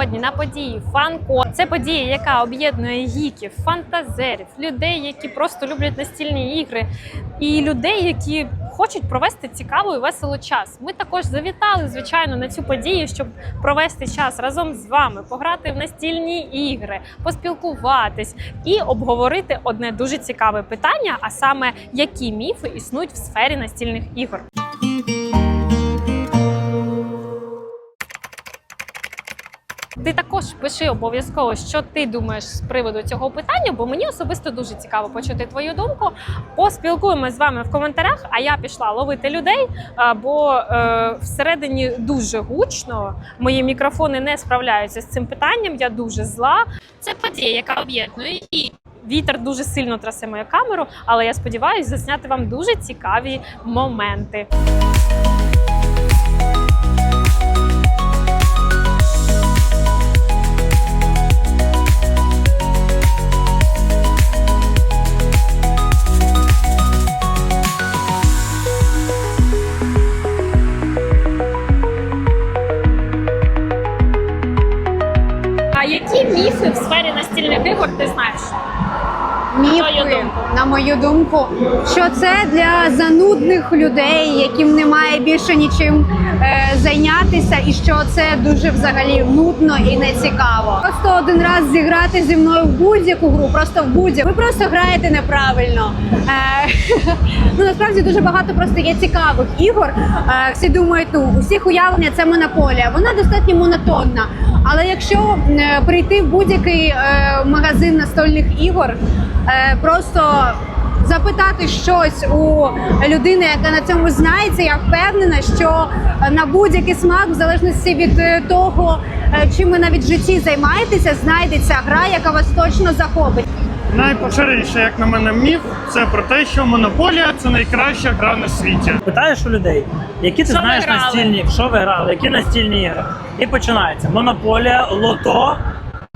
Сьогодні на події Фанко. Це подія, яка об'єднує гіків, фантазерів, людей, які просто люблять настільні ігри, і людей, які хочуть провести цікавий і весело час. Ми також завітали, звичайно, на цю подію, щоб провести час разом з вами, пограти в настільні ігри, поспілкуватись і обговорити одне дуже цікаве питання: а саме які міфи існують в сфері настільних ігор. Ти також пиши обов'язково, що ти думаєш з приводу цього питання, бо мені особисто дуже цікаво почути твою думку. Поспілкуємось з вами в коментарях. А я пішла ловити людей, бо е, всередині дуже гучно. Мої мікрофони не справляються з цим питанням. Я дуже зла. Це подія, яка об'єднує і. Вітер дуже сильно трасе мою камеру, але я сподіваюся засняти вам дуже цікаві моменти. Сфері настільних ігор ти знаєш? твою Міфи, думку? На мою думку, що це для занудних людей, яким немає більше нічим е, зайнятися, і що це дуже взагалі нудно і нецікаво. Просто один раз зіграти зі мною в будь-яку гру, просто в будь-яку. Ви просто граєте неправильно. Е, ну насправді дуже багато просто є цікавих ігор. Е, всі думають, ну у всіх уявлення це монополія. Вона достатньо монотонна. Але якщо е, прийти в будь-який е, магазин настольних ігор, е, просто запитати щось у людини, яка на цьому знається, я впевнена, що на будь-який смак, в залежності від е, того, е, чим ви навіть в житті займаєтеся, знайдеться гра, яка вас точно захопить. Найпоширеніший, як на мене, міф це про те, що монополія це найкраща гра на світі. Питаєш у людей, які ти Що ви знаєш грали? настільні, що ви грали, які настільні ігри. І починається. Монополія, лото.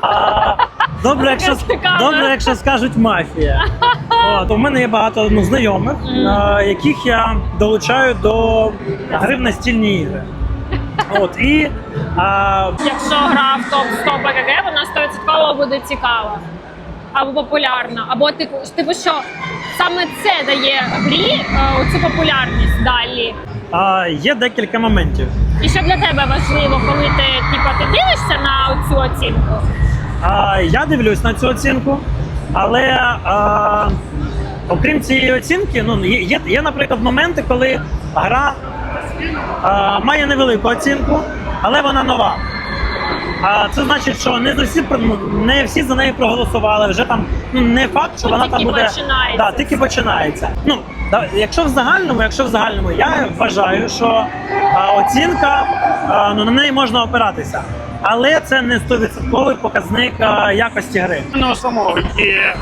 А, добре, якщо, добре, якщо скажуть мафія. От, у мене є багато ну, знайомих, а, яких я долучаю до гри в настільні ігри. От, і а, Якщо гра в топ 100 ПГГ, вона 100% буде цікава. Або популярна, або типу, типу, що саме це дає грі е, цю популярність далі. а, є декілька моментів. І що для тебе важливо, коли ти типу, ти дивишся на цю оцінку? А, я дивлюсь на цю оцінку, але а, окрім цієї оцінки, ну є, є, наприклад, моменти, коли гра а, має невелику оцінку, але вона нова. А це значить, що не всі ну, не всі за неї проголосували. Вже там ну, не факт, що вона тільки там буде починається. Да, тільки починається. Ну да, якщо в загальному, якщо в загальному, я вважаю, що а, оцінка а, ну на неї можна опиратися, але це не 100% показник якості гри. У самого є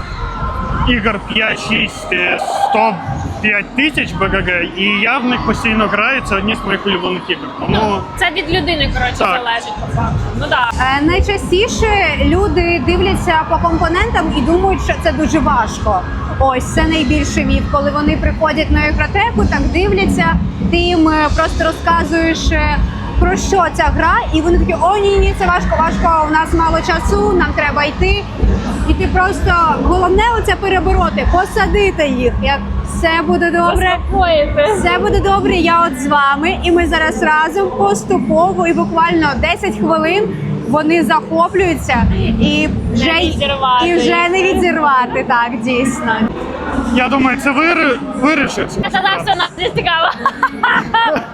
ігор 5-6, е, 105 тисяч БГГ, і я в них постійно граю. Це одні з моїх улюблених ігор. Тому Це від людини, коротше, Так. залежить по факту. Ну так. Е, Найчастіше люди дивляться по компонентам і думають, що це дуже важко. Ось це найбільший міф. Коли вони приходять на ігротеку, так дивляться, ти їм е, просто розказуєш. е, Про що ця гра, і вони такі: о, ні, ні, це важко, важко. У нас мало часу, нам треба йти. І ти просто головне оце перебороти, посадити їх. Як все буде добре. Заспокоїти. Все буде добре, я от з вами, і ми зараз разом поступово і буквально 10 хвилин вони захоплюються і вже, Не відірвати і вже не відірвати, так, дійсно. я думаю, це вири- вирішиться. Це так все нас не цікаво.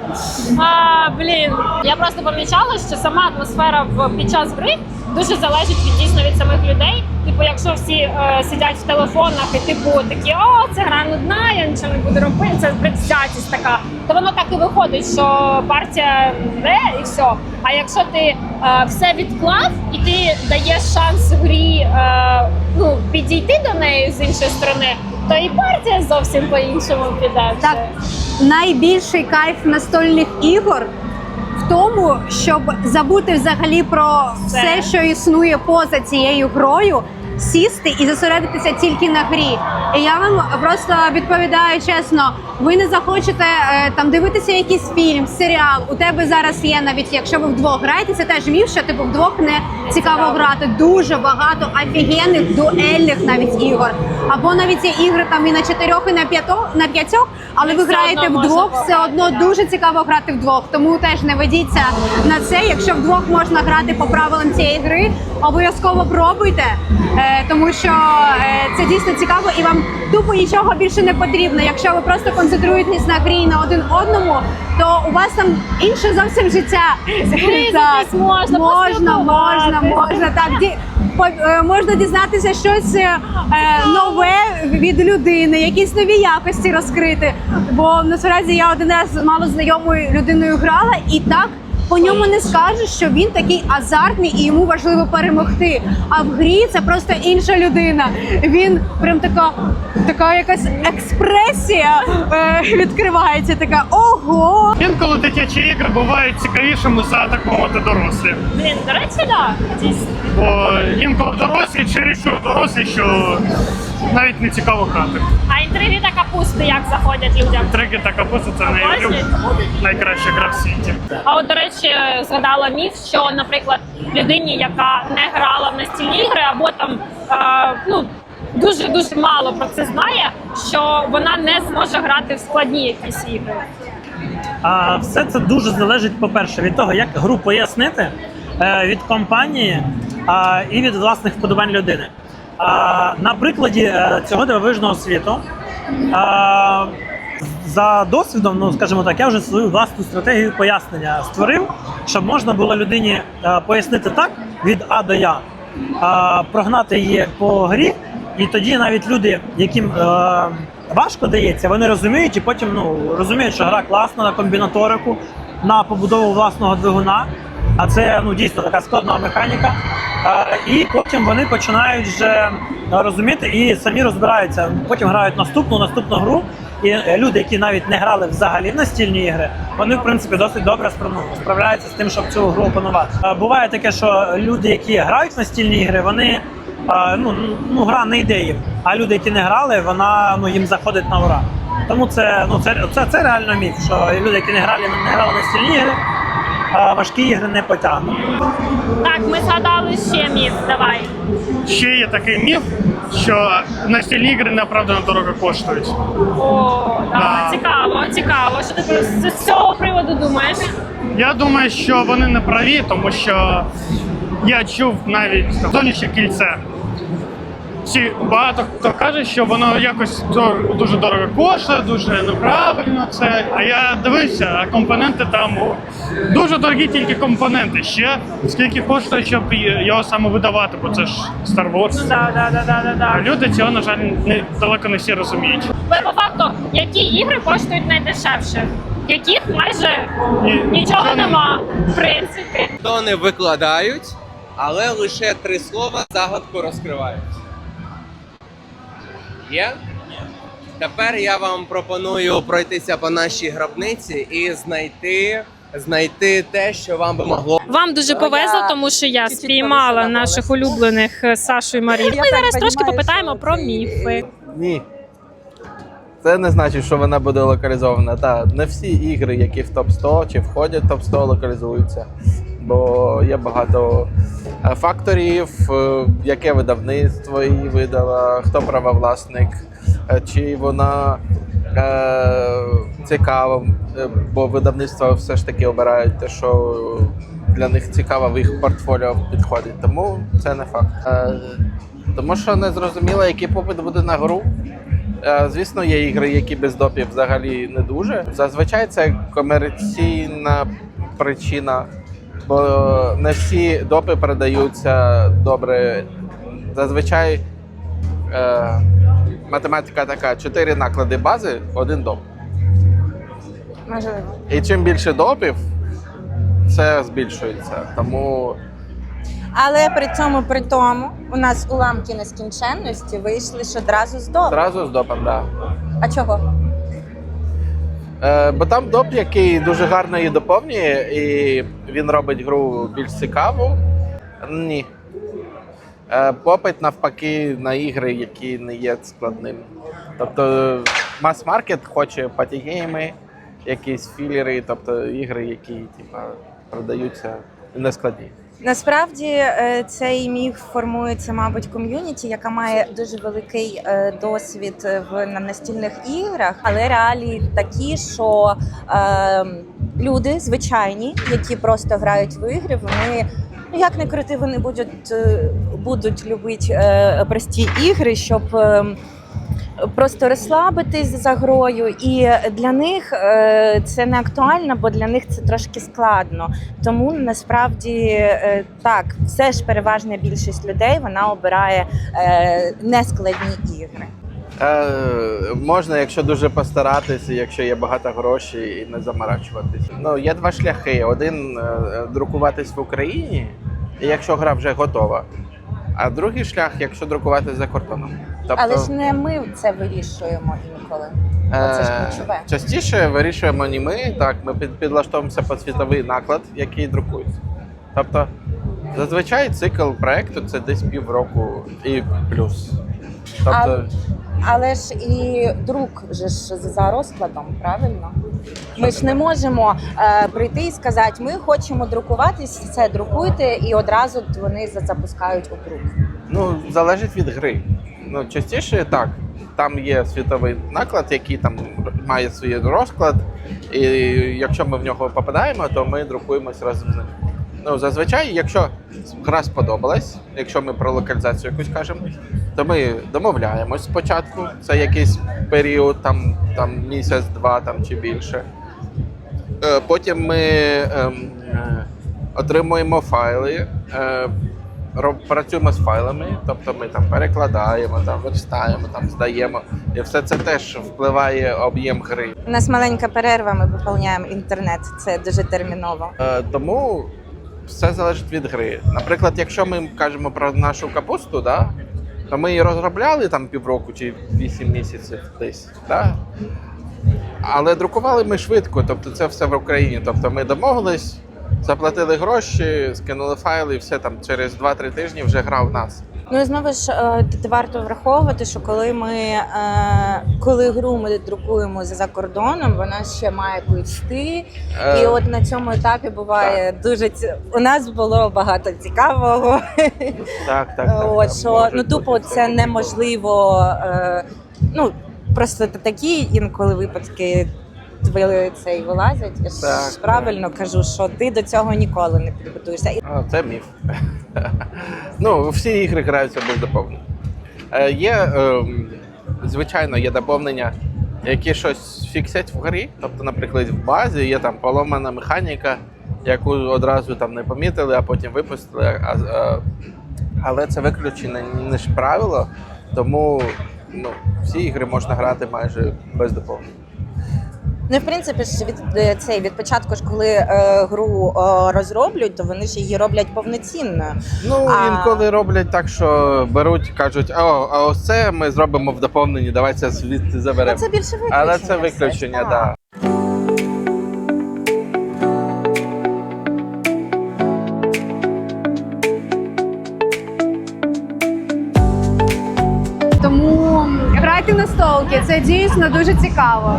а, блін. Я просто помічала, що сама атмосфера в під час гри дуже залежить від дійсно від самих людей. Типу, якщо всі е, сидять в телефонах і типу такі, о, це гра нудна, я нічого не буду робити, це предвзятість така, то воно так і виходить, що партія йде і все. А якщо ти е, все відклав і ти даєш шанс грі е, ну, підійти до неї з іншої сторони, то і партія зовсім по-іншому піде. Так, найбільший кайф настольних ігор в тому, щоб забути взагалі про Все. все, що існує поза цією грою, сісти і зосередитися тільки на грі. І я вам просто відповідаю чесно: ви не захочете е, там дивитися якийсь фільм, серіал. У тебе зараз є навіть, якщо ви вдвох граєте, це теж міф, що типу вдвох не цікаво грати. Дуже багато офігенних дуельних навіть ігор. Або навіть є ігри там і на чотирьох, і на п'ятох на п'ятьох, але ви граєте вдвох, все одно дуже цікаво грати вдвох. Тому теж не ведіться на це. Якщо вдвох можна грати по правилам цієї гри, обов'язково пробуйте, е, тому що е, це дійсно цікаво і вам тупо нічого більше не потрібно. Якщо ви просто концентруєтесь на грі на один одному, то у вас там інше зовсім життя. Згризатись можна, можна, можна, можна так. Е, можна дізнатися щось нове від людини, якісь нові якості розкрити. Бо насправді я один раз мало знайомою людиною грала і так. По ньому не скажеш, що він такий азартний і йому важливо перемогти. А в грі це просто інша людина. Він прям така, така якась експресія е, відкривається. Така ого. Інколи дитячі ігри бувають цікавішими за так мовити дорослі. Блін, до речі, да. Бо інколи дорослі чересчур дорослі, що навіть не цікаво грати. А інтриги та капусти як заходять людям? Трики та капуста це найкраща гра в світі. А от, до речі, згадала міф, що, наприклад, людині, яка не грала в настільні ігри, або там е, ну дуже дуже мало про це знає, що вона не зможе грати в складні якісь ігри. А все це дуже залежить, по-перше, від того, як гру пояснити, е, від компанії і від власних вподобань людини. На прикладі е, цього дивовижного світу. За досвідом, ну скажімо так, я вже свою власну стратегію пояснення створив, щоб можна було людині е, пояснити так від А до Я, прогнати її по грі, і тоді навіть люди, яким е, важко дається, вони розуміють і потім ну, розуміють, що гра класна на комбінаторику, на побудову власного двигуна. А це ну дійсно така складна механіка. Е, і потім вони починають вже розуміти і самі розбираються. Потім грають наступну наступну гру. І е, люди, які навіть не грали взагалі в настільні ігри, вони в принципі досить добре справляються з тим, щоб цю гру опанувати. Е, Буває таке, що люди, які грають в настільні ігри, вони е, ну, ну гра не йде їм. А люди, які не грали, вона ну їм заходить на ура. Тому це ну це, це, це реально міф, що люди, які не грали, не грали в настільні ігри, важкі ігри не потягнуть. Так, ми згадали ще міф. Давай. Ще є такий міф, що настільні ігри неоправдано дорого коштують. О, да, цікаво, цікаво. Що ти про- з цього приводу думаєш? Я думаю, що вони не праві, тому що я чув навіть зовнішнє кільце. Всі багато хто каже, що воно якось дор- дуже дорого коштує, дуже неправильно це. А я дивився, а компоненти там дуже дорогі тільки компоненти. Ще скільки коштує, щоб його саме видавати, бо це ж Star Wars. Да, да, да, да, да, да. люди цього, на жаль, не далеко не всі розуміють. Але по факту, які ігри коштують найдешевше? Яких майже Ні- нічого нема, в принципі. То не викладають, але лише три слова загадку розкривають. Є? Тепер я вам пропоную пройтися по нашій гробниці і знайти, знайти те, що вам би могло. Вам дуже повезло, тому що я спіймала наших улюблених е, Сашу і Марію. Ми зараз трошки попитаємо про міфи. Ні. Це не значить, що вона буде локалізована. Та не всі ігри, які в топ 100 чи входять в топ 100 локалізуються. Бо є багато е, факторів, е, яке видавництво її видало, хто правовласник, е, чи вона цікава, бо видавництва все ж таки обирають те, що для них цікаво в їх портфоліо підходить. Тому це не факт. Тому що не зрозуміло, який попит буде на гру. Звісно, є ігри, які без допів взагалі не дуже. Зазвичай це комерційна причина, бо не всі допи продаються добре. Зазвичай е, математика така: чотири наклади бази, один доп. Можливо. І чим більше допів, це збільшується. Тому Але при цьому при тому у нас уламки нескінченності вийшли ж одразу з добу. одразу з допом, так. Да. А чого? Е, бо там доп, який дуже гарно її доповнює, і він робить гру більш цікаву. Ні. Е, Попит навпаки на ігри, які не є складними. Тобто мас-маркет хоче патігейми, якісь філери, тобто ігри, які типа, продаються не складні. Насправді е, цей міф формується, мабуть, ком'юніті, яка має дуже великий е, досвід в на настільних іграх, але реалії такі, що е, люди звичайні, які просто грають в ігри, вони. Ну, як не крути, вони будуть, е, будуть любити е, прості ігри, щоб е, просто розслабитись за грою. І для них е, це не актуально, бо для них це трошки складно. Тому насправді е, так, все ж переважна більшість людей вона обирає е, нескладні ігри. Е, можна, якщо дуже постаратися, якщо є багато грошей і не заморачуватися. Ну, є два шляхи: один друкуватись в Україні, і якщо гра вже готова. А другий шлях, якщо друкувати за кордоном. Тобто, Але ж не ми це вирішуємо інколи. Це ж е, ключове. частіше вирішуємо не ми, так, ми під, підлаштовуємося під світовий наклад, який друкується. Тобто, зазвичай цикл проекту це десь півроку і плюс. Тобто, Але ж і друк же ж за розкладом, правильно? Ми ж не можемо е, прийти і сказати, ми хочемо друкуватись, це друкуйте, і одразу вони запускають у друк. Ну, залежить від гри. Ну, частіше так. Там є світовий наклад, який там має свій розклад. І якщо ми в нього попадаємо, то ми друкуємось разом з ним. Ну, зазвичай, якщо гра сподобалась, якщо ми про локалізацію якусь кажемо, то ми домовляємось спочатку. Це якийсь період, там, там місяць-два там, чи більше. Е, Потім ми ем, е, отримуємо файли, е, роб- працюємо з файлами, тобто ми там перекладаємо, там верстаємо, там здаємо. І все це теж впливає об'єм гри. У нас маленька перерва, ми виповняємо інтернет. Це дуже терміново. Е, тому все залежить від гри. Наприклад, якщо ми кажемо про нашу капусту, да, то ми її розробляли там півроку чи вісім місяців десь. Да? Але друкували ми швидко, тобто це все в Україні. Тобто ми домовились, заплатили гроші, скинули файли, і все там через 2-3 тижні вже гра в нас. Ну і знову ж е, тут варто враховувати, що коли ми е, коли гру ми друкуємо за кордоном, вона ще має плисти. Е, І от на цьому етапі буває дуже ці... у нас було багато цікавого. так, так, так, От що може ну тупо це неможливо. Ну просто такі інколи випадки. ви- Цей вилазять, я ж Так, правильно кажу, що ти до цього ніколи не підготуєшся. Це міф. Ну, всі ігри граються без доповнень. Е, є, ем, звичайно, є доповнення, які щось фіксять в грі. Тобто, наприклад, в базі є там поломана механіка, яку одразу там не помітили, а потім випустили. А, а, але це виключене ніж правило, тому ну, всі ігри можна грати майже без доповнень. Ну, в принципі, ж від е, цей від початку ж, коли е, гру е, розроблюють, то вони ж її роблять повноцінною. Ну, А- інколи роблять так, що беруть, кажуть, а, а ось це ми зробимо в доповненні, давайте звідти Ну, заберемо. це більше виключення. Але це виключення, так. так. Тому грайте на столки, це дійсно дуже цікаво.